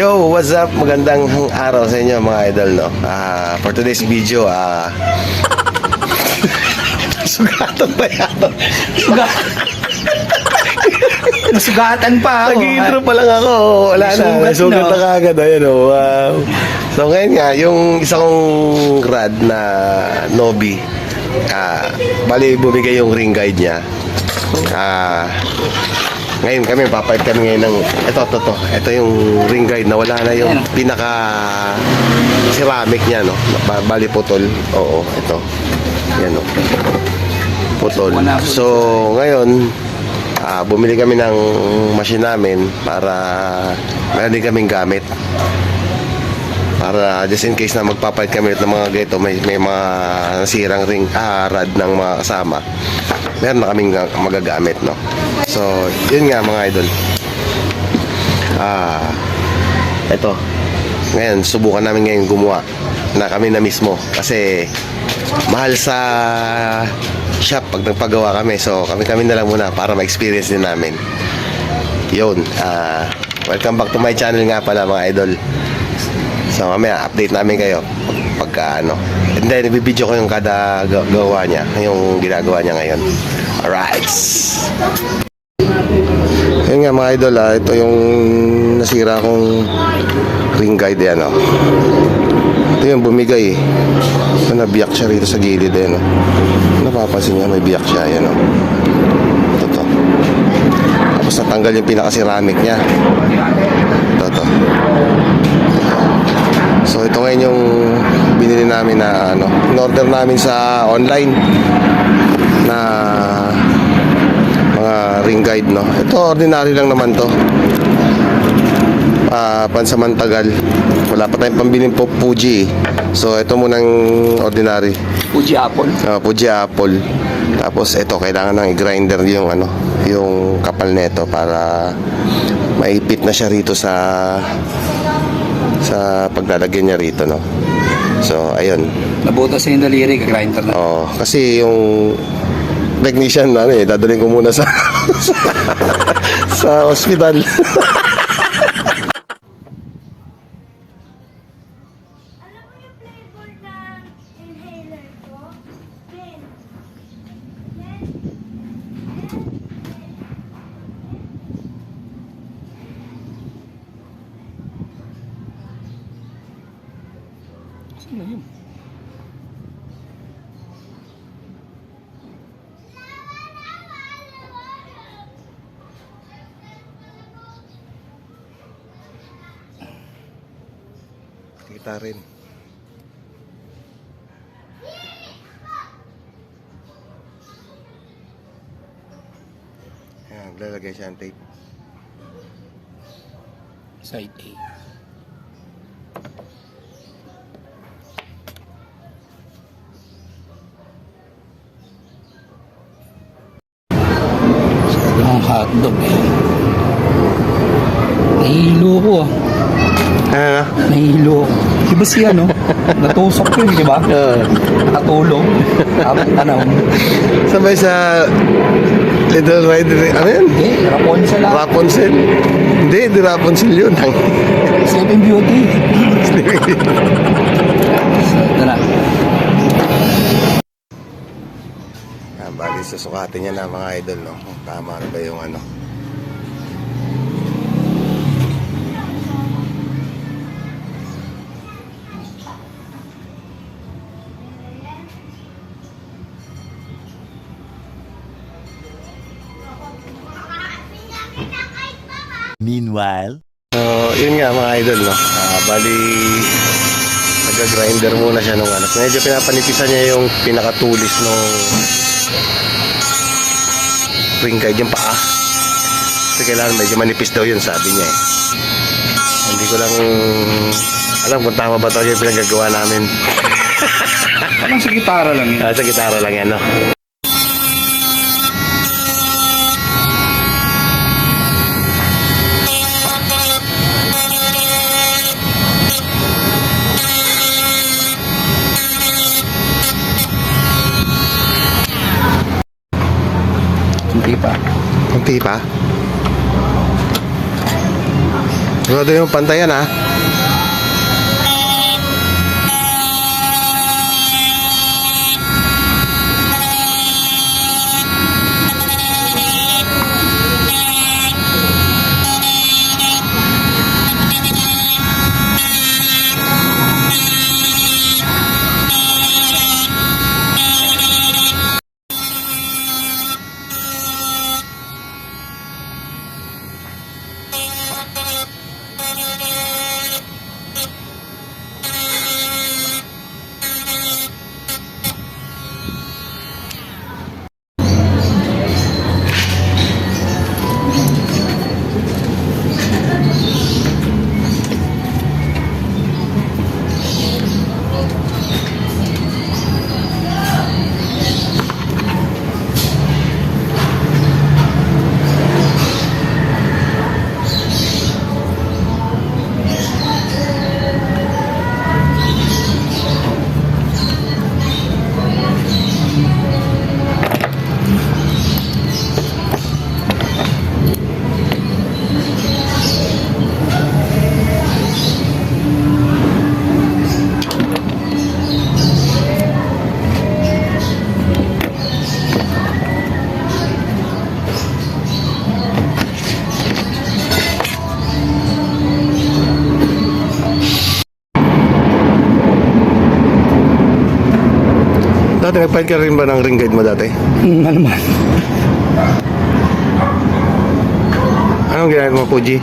Yo, what's up? Magandang araw sa inyo mga idol, no? Ah, for today's video, ah... Sugatan pa yan. Suga- Nasugatan pa ako. Nag-intro pa lang ako. Wala na. sugat May sugat na. kagad. Ayan, oh. Wow. So, ngayon nga, yung isang rad na Nobi, ah, bali bumigay yung ring guide niya. Ah, ngayon kami, papayip kami ngayon ng, ito, ito, ito, ito yung ring guide na wala na yung Ayan. pinaka ceramic niya, no? Ba- Bali putol. Oo, ito. Yan, no? Putol. Wala po. So, ngayon, ah, bumili kami ng machine namin para meron din kaming gamit. Para just in case na magpapalit kami ulit ng mga ganito, may, may mga nasirang ring, ah, rad ng mga kasama. Meron na kaming ga- magagamit, no? So, yun nga mga idol. Ah, ito. Ngayon, subukan namin ngayon gumawa na kami na mismo. Kasi, mahal sa shop pag nagpagawa kami. So, kami-kami na lang muna para ma-experience din namin. Yun. ah welcome back to my channel nga pala mga idol. So, mamaya, update namin kayo pagka ano. And then, ibibideo ko yung kada ga- gawa niya, yung ginagawa niya ngayon. Alright. Yun nga mga idol, ah, ito yung nasira kong ring guide yan, oh. Ito yung bumigay, eh. Nabiyak siya rito sa gilid, eh, no? Napapansin niya, may biyak siya, yan, oh. Ito, to. Tapos natanggal yung pinaka-ceramic niya. Ito, to. So, ito ngayon yung binili namin na, ano, in-order namin sa online na mga ring guide no? Ito ordinary lang naman to. Ah pansamantagal. Wala pa tayong pambiling po Fuji eh. so ito munang ordinary. Fuji Apple. uh, Fuji Apple. Tapos ito kailangan ng i-grinder yung ano yung kapal nito para maipit na siya rito sa sa paglalagyan niya rito no so ayun Nabutas sa yung daliri, kagrinder na. Oh, kasi yung technician na eh, dadalhin ko muna sa sa ospital. Alam mo yung flavor ng inhaler ko? Mint. Yan. Sino yun? Kita rin. Ayan, lalagay siya ng tape. Side A. hotdog eh. Nahihilo ko ah. Ano na? Nahihilo ako. Di ba siya no? Natusok yun, di ba? Nakatulong. Habang tanong. Sabay sa Little Rider, ano yun? Hindi, Rapunzel lang. Rapunzel? Hindi, di Rapunzel yun. Sleeping Beauty. Ito susukatin niya na mga idol, no? Kung Tama na ba yung ano? Meanwhile, So, yun nga mga idol, no? Ah, bali, nag-grinder muna siya nung ano. Medyo pinapanipisan niya yung pinakatulis nung ring guide yung paa. Kasi kailangan medyo manipis daw yun, sabi niya eh. Hindi ko lang alam kung tama ba talaga yung pinagagawa namin. Parang sa gitara lang yun. Ah, sa gitara lang yan, no? Hindi pa. Kunti pa. Sigurado yung pantayan, ha? Nag-find ka rin ba ng ring guide mo dati? Hmm, ano man. Anong ginagawa mo, Puji?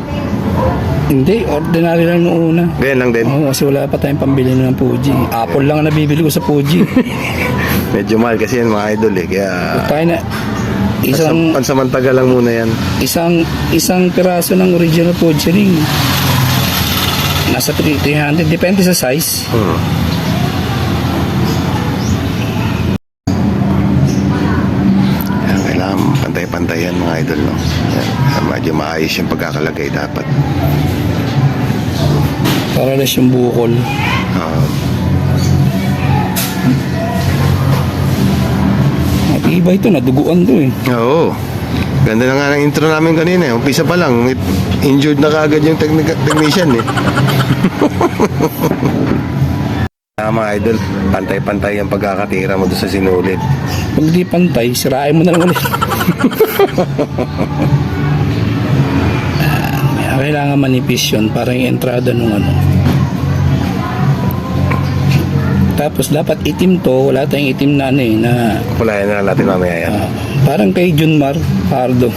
Hindi, ordinary lang noong una. Ganyan lang din. Oo, kasi wala pa tayong pambili ng Fuji. Apple lang ang nabibili ko sa Fuji. Medyo mahal kasi yan mga idol eh. Kaya Tayo na, isang, isang, pansamantaga lang muna yan. isang, isang piraso ng original Fuji ring. Nasa 300, depende sa size. Hmm. Yan, kailangan pantay-pantay yan mga idol. No? Yan, yan, medyo maayos yung pagkakalagay dapat. Para na siyang bukol. Ah, Matibay ito, naduguan to eh. Oo. Ganda na nga ng intro namin kanina. eh. Umpisa pa lang, injured na kaagad yung technic- technician eh. Ah, mga idol, pantay-pantay ang pagkakatira mo doon sa sinulit. Pag di pantay, sirain mo na lang ulit. Ah, kailangan manipis yun para yung entrada nung ano. Tapos dapat itim to, wala tayong itim na ano eh, na Kulayan na lang natin mamaya yan. ah, parang kay Junmar Pardo.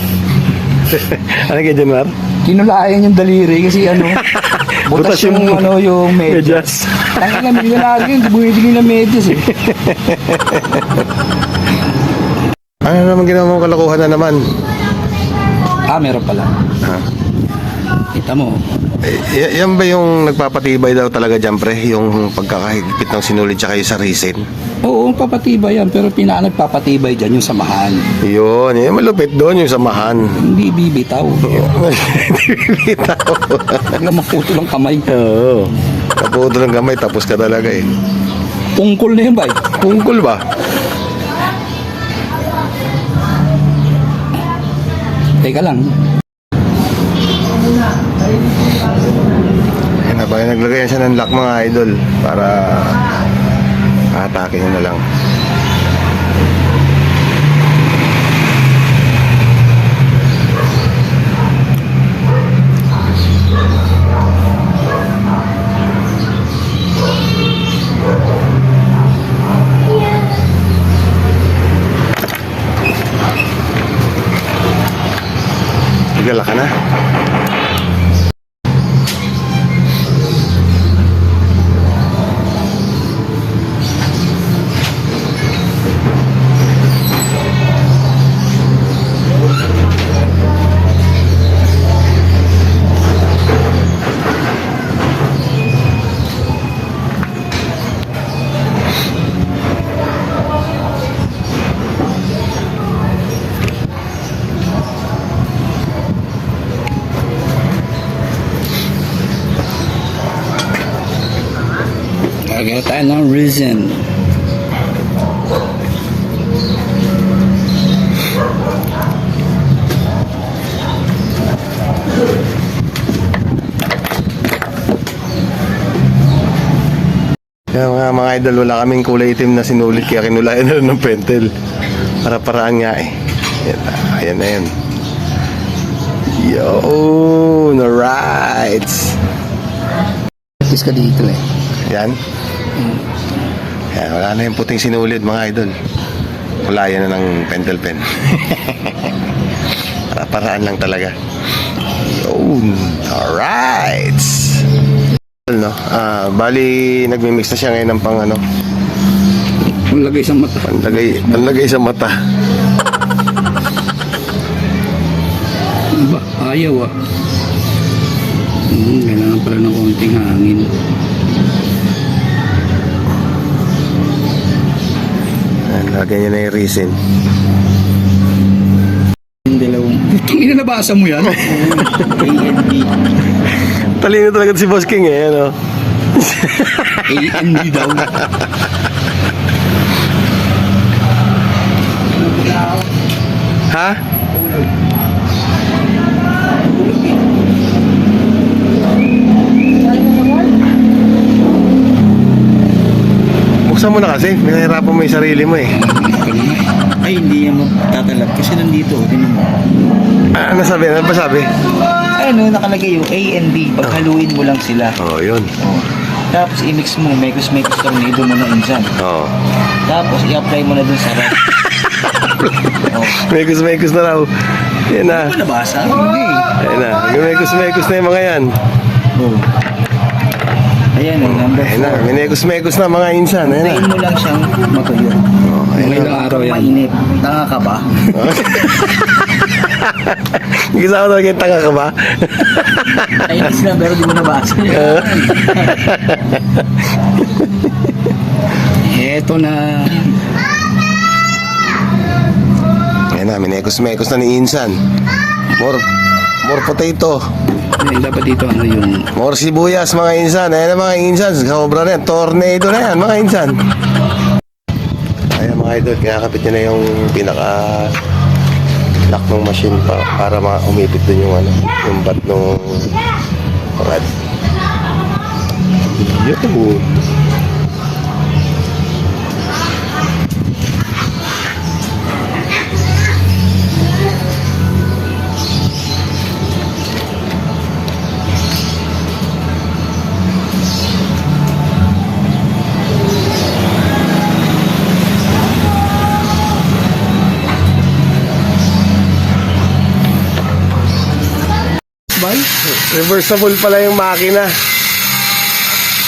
Ano kay Janmar? Kinulayan yung daliri kasi ano, butas, Butas yung, yung- ano yung medyas. Ang ina, milyonaryo yun, bumibili ng medyas eh. Ano naman ginawa mo kalokohan na naman? Ah, meron pala. Ha? Kita mo, Eh, y- yan ba yung nagpapatibay daw talaga dyan, pre? Yung pagkakahigpit ng sinulit tsaka yung sa resin? Oo, papatibay yan, pero pinaka nagpapatibay dyan yung samahan. Yun, yung malupit doon yung samahan. Hindi bibitaw. Bitaw. Bigla maputo ng kamay. Oo. Kaputo ng gamay, tapos ka talaga eh. Tungkol na yun, bay. Pungkol ba? Teka lang. Ba, naglagay siya ng lock mga idol para atake nyo na lang. Ng reason. Kaya mga, mga idol, wala kaming kulay itim na sinulit kaya kinulayan na lang ng pentel. Para paraan nga eh. Yan, na, ayan na yan. Yo, alright. Practice ka dito eh. Yan. Yan, wala na yung puting sinulit mga idol. Kulayan na ng pentel pen. para paraan lang talaga. Yun, alright. No, ah, bali nagmi-mix na siya ngayon ng pang ano, Maglagay sa mata. panlagay, panlagay sa mata. Ano ba? Ayaw ah. Hmm, kailangan pala ng konting hangin. Lagyan niya na yung resin. Yung dalawang... Tingin na nabasa mo yan? Talino talaga si Boss King eh, ano? A&D daw. Ha? Buksan mo na kasi, pinahirapan mo yung sarili mo eh. Ay, hindi yan magtatalab kasi nandito, tinan mo. Ah, ano sabi? Ano ba sabi? Ano, nakalagay yung A and B. Paghaluin mo lang sila. Oh, yun. Oh. Tapos i-mix mo, mekos-mekos tornado mo na insan. Oo. Tapos i-apply mo na dun sa rod. oh. Mekos-mekos na raw. Yan na. Ano nabasa? Hindi. Ayan na. Mekos-mekos na yung mga yan. Oh. Ayan, oh, number Ayan na. 4. Minekos-mekos na mga insan. Ayan na. Hintayin mo lang siyang matuyo. Oh, ayan na. ilang araw yan. Mainit. Tanga ka ba? Gisa ko talaga yung tanga ka ba? Chinese lang pero di mo nabasa. Eto na. Ayan na. Minekos-mekos na ni insan. More, more potato. Ayun, dapat dito ano yung More sibuyas mga insan. Ayan na mga insan. Sobra na yan. Tornado na yan mga insan. Ayan mga idol. Kinakapit nyo na yung pinaka lock ng machine pa, para ma umipit dun yung ano, yung bat ng rad. Yun. Reversible pala yung makina.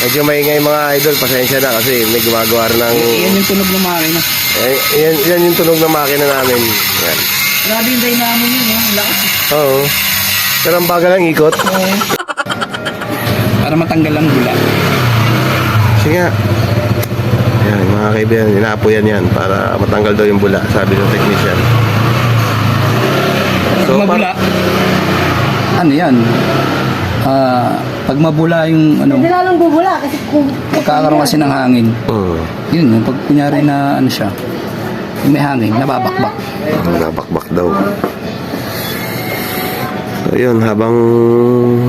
Medyo maingay mga idol, pasensya na kasi may gumagawa rin ng... Yan yung tunog ng makina. Eh, yan, yan yung tunog ng makina namin. Yan. Grabe yung dynamo niya, no? Ang Lakas. Oo. Pero ang bagal ang ikot. Para matanggal ang bula. Sige nga. Yan, mga kaibigan, inaapoyan yan para matanggal daw yung bula, sabi ng technician. Pag mabula, ano yan? Ah, pag mabula yung ano, Hindi lalong bubula kasi kung... magkakaroon kasi ng hangin. Hmm. Yun, yung pag kunyari na ano siya, yung may hangin, nababakbak. Nabakbak daw. So, yun, habang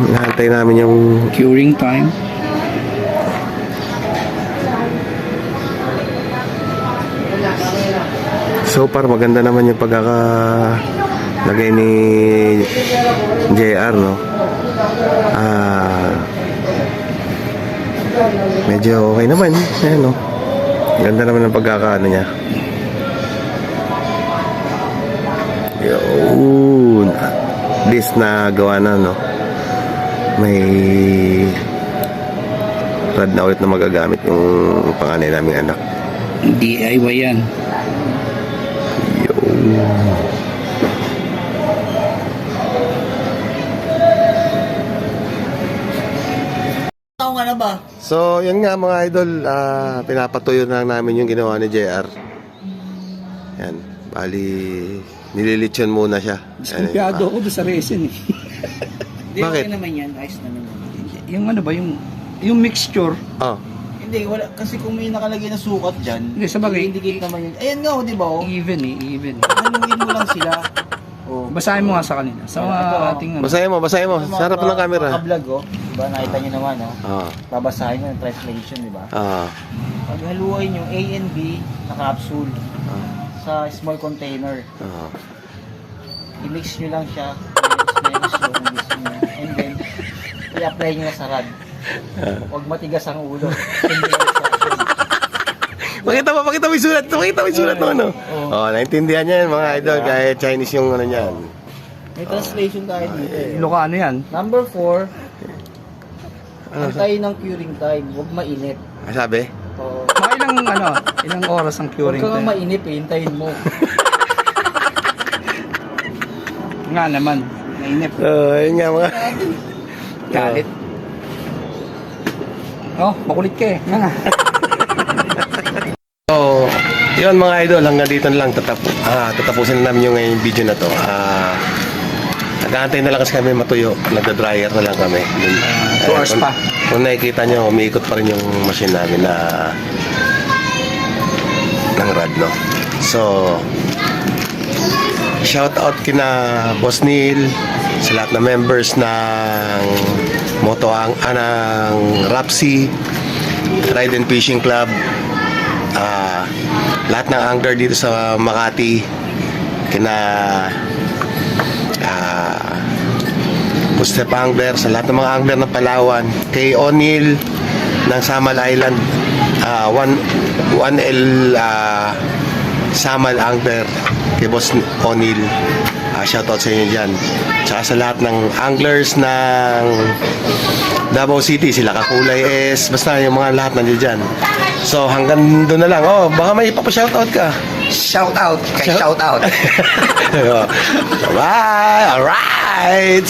nahantay namin yung Curing time. So far maganda naman yung pagkaka lagay ni JR no. Ah Medyo okay naman. Ayan no. Ganda naman ng pagkakaano niya. Yun. Least na gawa na no. May rad na ulit na magagamit yung panganay naming anak. DIY yan. Yun. Na ba? So, yun nga mga idol, ah, pinapatuyo na lang namin yung ginawa ni JR. Yan, bali, nililitsyon muna siya. Yan, Kumpiyado ako doon sa resin eh. Hindi, Bakit? okay naman yan. Ayos naman yan. yung ano ba, yung yung mixture, Oh, Hindi, wala. Kasi kung may nakalagay na sukat dyan, Hindi, sa bagay. indicate naman yun. Ayan nga, oh, di ba? Oh? even eh, even. Tanungin mo lang sila. Oh. Basahin mo nga sa kanila. Sa mga Ito, oh. ating ano. basahin mo, basahin mo. Sa harap ng camera. Mga-vlog, oh. Diba, nakita nyo naman, oh. Ah, Babasahin mo yung translation, di ba? ah, Paghaluin yung A and B na capsule sa small container. ah. I-mix nyo lang siya. Nyo yung nyo. And then, i-apply nyo na sa rad. Huwag matigas ang ulo. Hindi Pakita mo, pakita mo yung sulat. Pakita mo yung sulat mo, ano? Oo. Oh, naintindihan niya yan, mga idol. Kahit Chinese yung ano niyan. May translation tayo dito eh. Ilocano yan. Number 4, antay ng curing time. Huwag mainit. Ah, sabi? Oo. Mga ilang ano, ilang oras ang Huwag curing ka nga time. mainip eh. Hintayin mo. Nga naman, mainip. Oh, yun nga mga. Galit. Oh, makulit ka eh. Nga nga. Yun mga idol, hanggang dito na lang tatap ah, tatapusin na namin yung ngayong video na to. Ah, nag-aantay na lang kasi kami matuyo. Nagda-dryer na lang kami. Dun, two hours kung, pa. Kung nakikita nyo, umiikot pa rin yung machine namin na ng rad, no? So, shout out kina Boss Neil sa lahat ng members ng Moto ang ah, ng Rapsi Ride and Fishing Club lahat ng angler dito sa Makati kina ah Bustep Angler sa lahat ng mga angler ng Palawan kay O'Neil ng Samal Island. Ah, one, one L ah, Samal Angler kay Boss O'Neil. Ah, shoutout sa inyo dyan. Tsaka sa lahat ng anglers ng Davao City, sila Kakulay S, basta yung mga lahat nandiyan dyan. So hanggang doon na lang. Oh, baka may ipapa-shoutout ka. Shout out kay shout out. Bye! Alright!